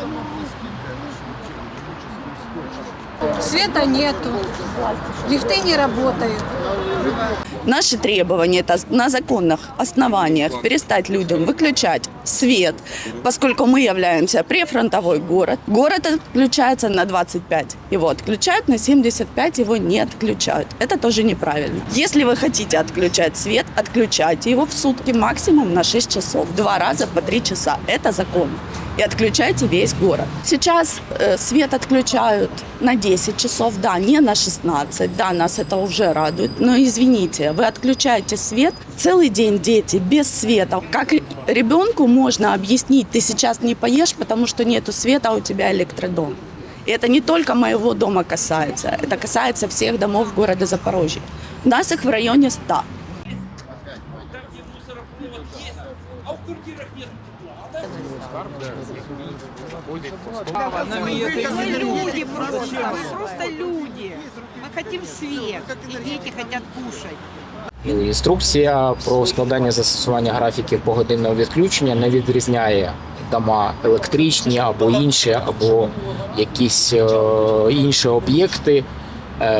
Скільки, я не хочу з ним света нету, лифты не работают. Наши требования – это на законных основаниях перестать людям выключать свет, поскольку мы являемся прифронтовой город. Город отключается на 25, его отключают на 75, его не отключают. Это тоже неправильно. Если вы хотите отключать свет, отключайте его в сутки максимум на 6 часов, два раза по 3 часа. Это закон. И отключайте весь город. Сейчас э, свет отключают на 10 часов, да, не на 16, да, нас это уже радует. Но извините, вы отключаете свет, целый день дети без света. Как ребенку можно объяснить, ты сейчас не поешь, потому что нету света, а у тебя электродом. И это не только моего дома касается, это касается всех домов города Запорожья. У нас их в районе 100. Мы люди просто, мы просто люди. Мы хотим свет, и дети хотят кушать. Ну, Інструкція про складання застосування графіків погодинного відключення не відрізняє дома електричні або інші, або якісь е, інші об'єкти, е,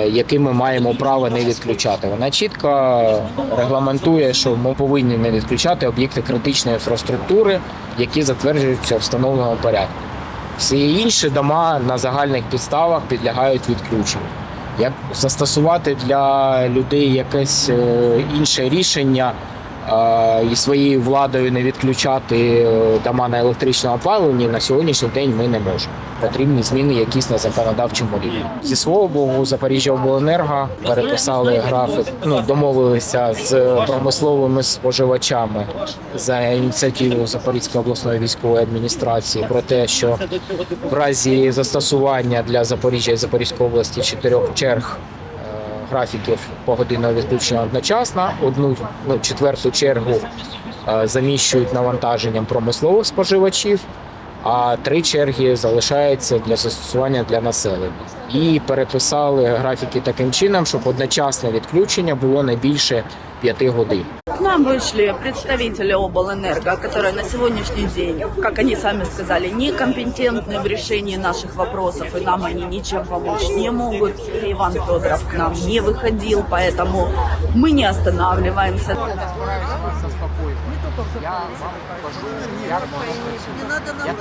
які ми маємо право не відключати. Вона чітко регламентує, що ми повинні не відключати об'єкти критичної інфраструктури, які затверджуються встановленому порядку. Всі інші дома на загальних підставах підлягають відключенню. Як застосувати для людей якесь е, інше рішення е, і своєю владою не відключати е, дома на електричному опаленні на сьогоднішній день ми не можемо. Потрібні зміни якісь на законодавчому рівні. Зі свого боку, Запоріжжя обленерго переписали графік, ну домовилися з промисловими споживачами за ініціативою Запорізької обласної військової адміністрації про те, що в разі застосування для Запоріжжя і Запорізької області чотирьох черг графіків погодинного відключення одночасно. Одну ну, четверту чергу е, заміщують навантаженням промислових споживачів, а три черги залишаються для застосування для населення. І переписали графіки таким чином, щоб одночасне відключення було не більше 5 годин. К нам вышли представители облэнерго, которые на сегодняшний день, как они сами сказали, некомпетентны в решении наших вопросов, и нам они ничем помочь не могут. Иван Федоров к нам не выходил, поэтому мы не останавливаемся. Я вам покажу, як воно працює. Я, так,